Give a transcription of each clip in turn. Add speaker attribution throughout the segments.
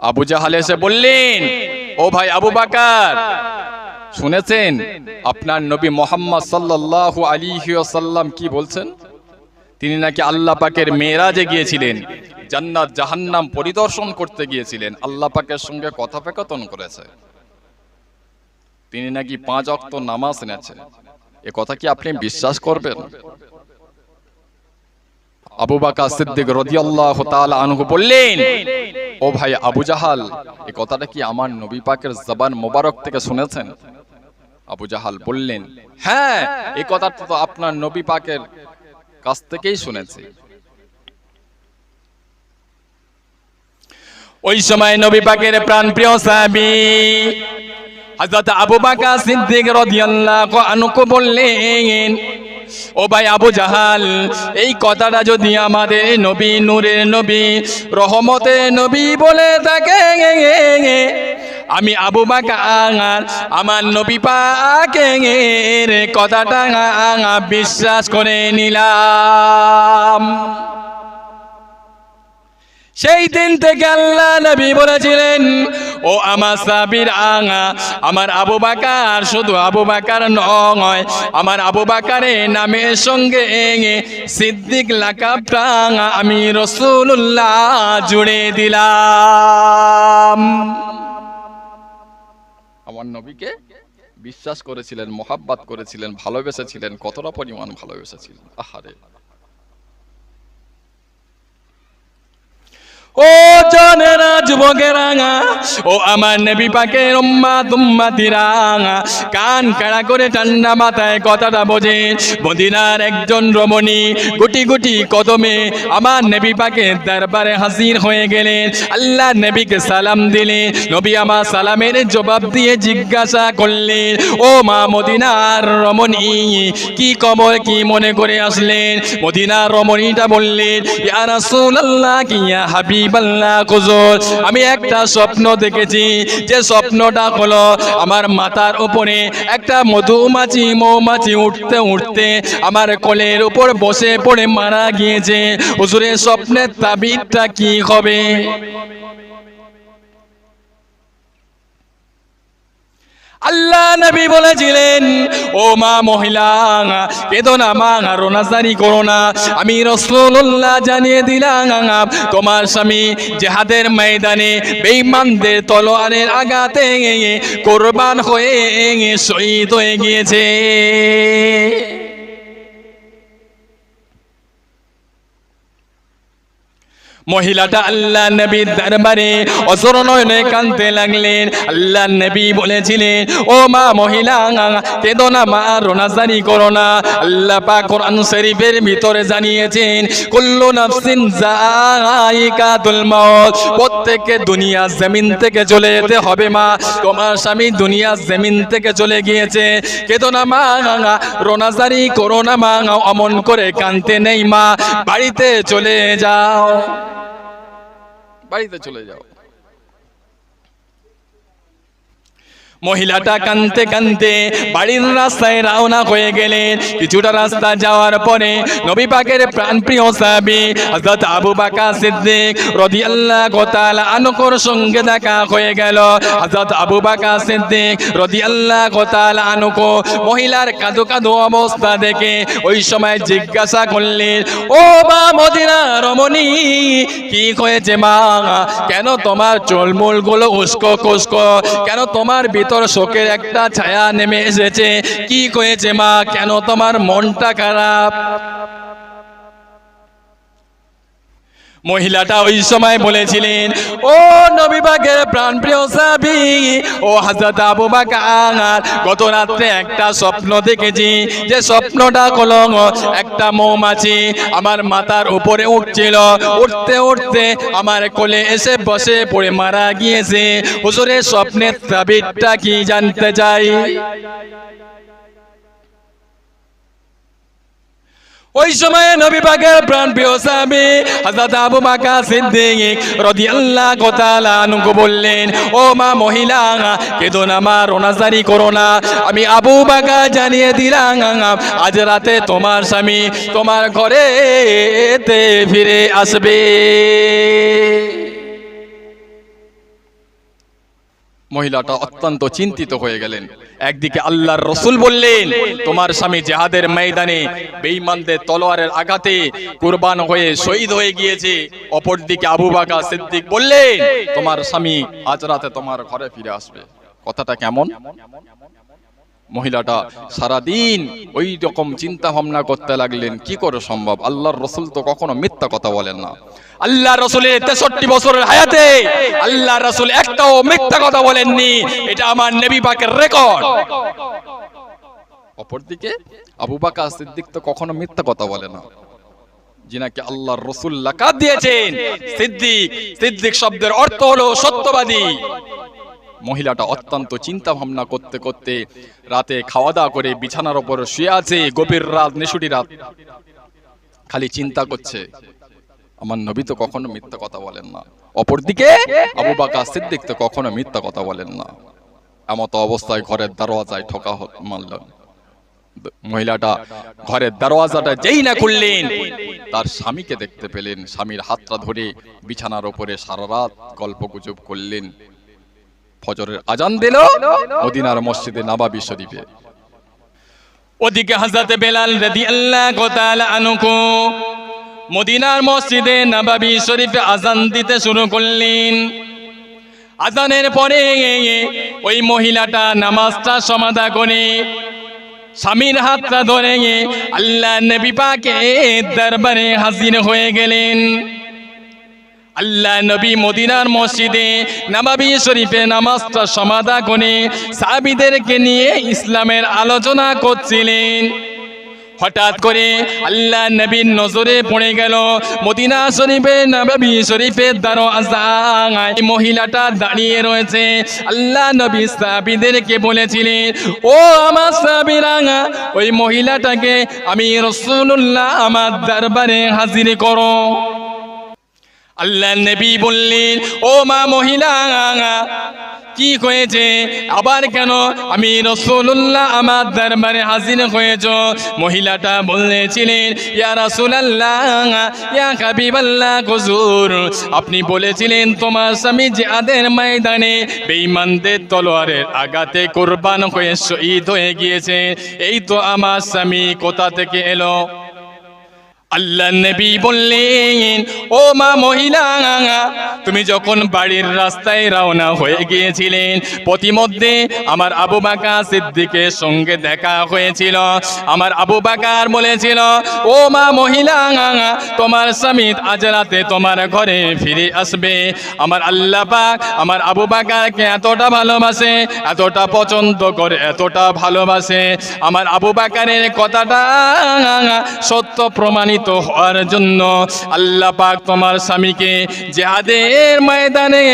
Speaker 1: আবু জাহাল এসে বললেন, ও ভাই আবু বাকার, শুনেছেন? আপনার নবী মোহাম্মদ সাল্লাল্লাহু আলাইহি ওয়াসাল্লাম কি বলছেন? তিনি নাকি আল্লাহ পাকের মেয়েরাজে গিয়েছিলেন, জান্নাত, জাহান্নাম পরিদর্শন করতে গিয়েছিলেন, আল্লাহ পাকের সঙ্গে কথোপকথন করেছে। তিনি নাকি পাঁচ অক্ত নামাজ নেছে এ কথা কি আপনি বিশ্বাস করবেন? আবু বাকা সিদ্দিক রাদিয়াল্লাহু তাআলা আনহু বললেন, ও ভাই আবু জাহাল এই কথাটা কি আমার নবী পাকের জবান মোবারক থেকে শুনেছেন? আবু জাহাল বললেন হ্যাঁ এই কথাটা তো আপনার নবী পাকের কাছ থেকেই শুনেছি। ওই সময় নবী পাকের প্রাণ প্রিয় সাহাবী হযরত আবু বকর সিদ্দিক রাদিয়াল্লাহু আনহু বললেন ও ভাই আবু জাহাল, এই কথাটা যদি আমাদের নবী, নূরের নবী, রহমতে নবী বলে থাকে, আমি আবু বাকার, আমার নবী পাকের কথাটা বিশ্বাস করে নিলাম। সেই দিন থেকে আল্লাহ নবী বলেছিলেন, ও আমার সাবির আঙা, আমার আবু বাকার শুধু আবু বাকার নয়, আমার আবু বাকারের নামের সঙ্গে এঙে সিদ্দিক লাকাবটা আমি রসুল্লাহ জুড়ে দিলাম। আমার নবীকে বিশ্বাস করেছিলেন, মোহাব্বাত করেছিলেন, ভালোবেসেছিলেন, কতটা পরিমাণ ভালোবেসেছিলেন। আহারে! ও জনেরা যুবকেরা ও আমার নবী পাকের উম্মা তুম্মাতিরা কান কাড়া করে ঠান্ডা মাথায় কথাটা বোঝে, মদিনার একজন রমণী গুটি গুটি কদমে আমার নবী পাকের দরবারে হাজির হয়ে গেলেন। আল্লাহ নবীকে সালাম দিলেন, নবী আমার সালামের জবাব দিয়ে জিজ্ঞাসা করলেন, ও মা মদিনার রমণী, কি কবর, কি মনে করে আসলেন? মদিনার রমণীটা বললেন, ইয়া রাসূলুল্লাহ, কি ইয়া আমি একটা স্বপ্ন দেখেছি, যে স্বপ্নটা হলো আমার মাথার উপরে একটা মধুমাছি মৌমাছি উঠতে উঠতে আমার কোলের উপর বসে পড়ে মারা গিয়েছে। হুজুরের স্বপ্নের তাবিরটা কি হবে? আল্লাহ নবী বলেছিলেন, ও মা মহিলা বেদনা না মা রোনাজানি করো না। আমি রসুল্লাহ জানিয়ে দিলাম, তোমার স্বামী জেহাদের ময়দানে বেঈমানদের তলোয়ারের আগাতে কোরবান হয়ে শহীদ হয়ে গিয়েছে। মহিলাটা আল্লাহ নবীর দরবারে অসর নয়নে কানতে লাগলেন। আল্লাহ নবী বলেছিলেন, ও মা মহিলা, কেদো না মা, রোনাজারি করো না। আল্লাহ পাক কোরআন শরীফের ভিতরে জানিয়েছেন, কুল্লু নাফসিন যায়িকাতুল মাউত। প্রত্যেককে দুনিয়া জমিন থেকে চলে যেতে হবে মা। তোমার স্বামী দুনিয়া জমিন থেকে চলে গিয়েছে। কেদো না মা, রোনাজারি করো না মা, অমন করে কানতে নেই মা। বাড়িতে চলে যাও। বাড়িতে চলে যাও। মহিলাটা কানতে কানতে বাড়ির রাস্তায় রওনা হয়ে গেলেন। কিছুটা রাস্তা যাওয়ার পরে নবী পাকের প্রাণপ্রিয় সাহাবী হযরত আবু বকর সিদ্দিক রাদিয়াল্লাহু তাআলা আনহুর সঙ্গে দেখা হয়ে গেল। হযরত আবু বকর সিদ্দিক রাদিয়াল্লাহু তাআলা আনহু মহিলার কাঁদো কাঁদো অবস্থা দেখে ওই সময় জিজ্ঞাসা করলেন, ও মা মদিনা রমণী, কি হয়েছে মা? কেন তোমার চুলমুলগুলো উস্কো কুস্কো কেন তোমার শোকের একটা ছায়া নেমে এসেছে। কি কয়েছে মা? কেন তোমার মনটা খারাপ? মহিলাটা ওই সময় বলেছিলেন, ও নবী পাকের প্রাণপ্রিয় সাবি ও হাজরত আবু বাকার, গত রাত্রে একটা স্বপ্ন দেখেছি। যে স্বপ্নটা হলো একটা মৌমাছি আমার মাথার উপরে উঠছিল। উঠতে উঠতে আমার কোলে এসে বসে পড়ে মারা গিয়েছে। হুজুরের স্বপ্নের তাবিরটা কি জানতে চাই? ওই সময় নবী পাকের প্রাণ প্রিয় সাহাবী হযরত আবু বকর সিদ্দিক রাদিয়াল্লাহু তাআলা আনহু বললেন, ও মা মহিলা কেদো না মা রোনাজারি করো না। আমি আবু বকর জানিয়ে দিলাম, আজ রাতে তোমার স্বামী তোমার ঘরেতে ফিরে আসবে। মহিলাটা অত্যন্ত চিন্তিত হয়ে গেলেন। একদিকে আল্লাহর রসুল বললেন, তোমার স্বামী জেহাদের ময়দানে বেঈমানদের তলোয়ারের আঘাতে কুরবান হয়ে শহীদ হয়ে গিয়েছে। অপরদিকে আবু বাকা সিদ্দিক বললেন, তোমার স্বামী আজ রাতে তোমার ঘরে ফিরে আসবে। কথাটা কেমন? মহিলাটা সারাদিন ওই রকম চিন্তা ভাবনা করতে লাগলেন, কি করে সম্ভব? আল্লাহর রসুল তো কখনো মিথ্যা কথা বলেন না। আল্লাহ রসুলের তেষট্টি বছরের হায়াতে আল্লাহ রসুল একটাও মিথ্যা কথা বলেননি। এটা আমার নেবী পাকের রেকর্ড অপরদিকে আবু বাকা সিদ্দিক তো কখনো মিথ্যা কথা বলে না। যিনাকে আল্লাহর রসুল লাকাত দিয়েছেন, সিদ্দিক সিদ্দিক শব্দের অর্থ হলো সত্যবাদী। মহিলাটা অত্যন্ত চিন্তা ভাবনা করতে করতে রাতে খাওয়া দাওয়া করে বিছানার ওপর শুয়ে আছে, গভীর রাত, নিশুটি রাত। খালি চিন্তা করছে। আমার নবী তো কখনো মিথ্যা কথা বলেন না। অপরদিকে আবু বাকা সিদ্দিক তো কখনো মিথ্যা কথা বলেন না। এমত অবস্থায় ঘরের দরওয়াজায় ঠকা মারলেন মহিলাটা ঘরের দরওয়াজাটা যেই না খুললেন, তার স্বামীকে দেখতে পেলেন। স্বামীর হাতটা ধরে বিছানার ওপরে সারা রাত গল্প গুজব করলেন। ফজরের আজান দিল মদিনার মসজিদে নাবাবি শরীফে। ওদিকে হযরত বেলাল রাদিয়াল্লাহু তাআলা আনহু মদিনার মসজিদে নবাবী শরীফে আজান দিতে শুরু করলেন। আজানের পরে ওই মহিলাটা নামাজটা সমাধা করে স্বামীর হাতটা ধরে আল্লাহ নবী পাকে দরবারে হাজির হয়ে গেলেন। আল্লাহ নবী মদিনার মসজিদে নবাবী শরীফে নামাজটা সমাধা করে সাবিদেরকে নিয়ে ইসলামের আলোচনা করছিলেন। হঠাৎ করে আল্লাহ নবীর নজরে পড়ে গেল মদিনা শরীফে, নবাবী শরীফের দরওয়াজায় এই মহিলাটা দাঁড়িয়ে রয়েছে। আল্লাহ নবী সাহাবীদেরকে বলেছিলেন, ও আমার সাহাবীরা, ওই মহিলাটাকে আমি রসুল্লাহ আমার দরবারে হাজির করো। আল্লাহ নবী বললেন, ও মা মহিলা, কি হয়েছে? আবার কেন? আমি রসুল্লাহ আমার দরবারে হাজির হয়েছ। মহিলাটা বলেছিলেন, ইয়া রাসূলুল্লাহ, ইয়া হাবিবাল্লাহ, হুজুর, আপনি বলেছিলেন তোমার স্বামী জিহাদের ময়দানে বেঈমানদের তলোয়ারের আঘাতে কুরবান হয়ে শহীদ হয়ে গিয়েছে। এই তো আমার স্বামী কোথা থেকে এলো? আল্লাহ নবী বললেন, ও মা মহিলা, তুমি যখন বাড়ির রাস্তায় রওনা হয়ে গিয়েছিলেন প্রতিমধ্যে আমার আবু বাকা সিদ্দিকের সঙ্গে দেখা হয়েছিল। আমার আবু বাকার বলেছিল, ও মা মহিলা, তোমার স্বামী আজ রাতে তোমার ঘরে ফিরে আসবে। আমার আল্লাহ পাক আমার আবু বাকারকে এতটা ভালোবাসে, এতটা পছন্দ করে, এতটা ভালোবাসে। আমার আবু বাকারের কথাটা সত্য প্রমাণিত হওয়ার জন্য আল্লাহ পাক তোমার স্বামীকে জেহাদের ময়দানে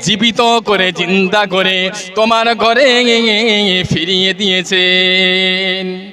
Speaker 1: জীবিত করে চিন্তা করে তোমার ঘরে ফিরিয়ে দিয়েছেন।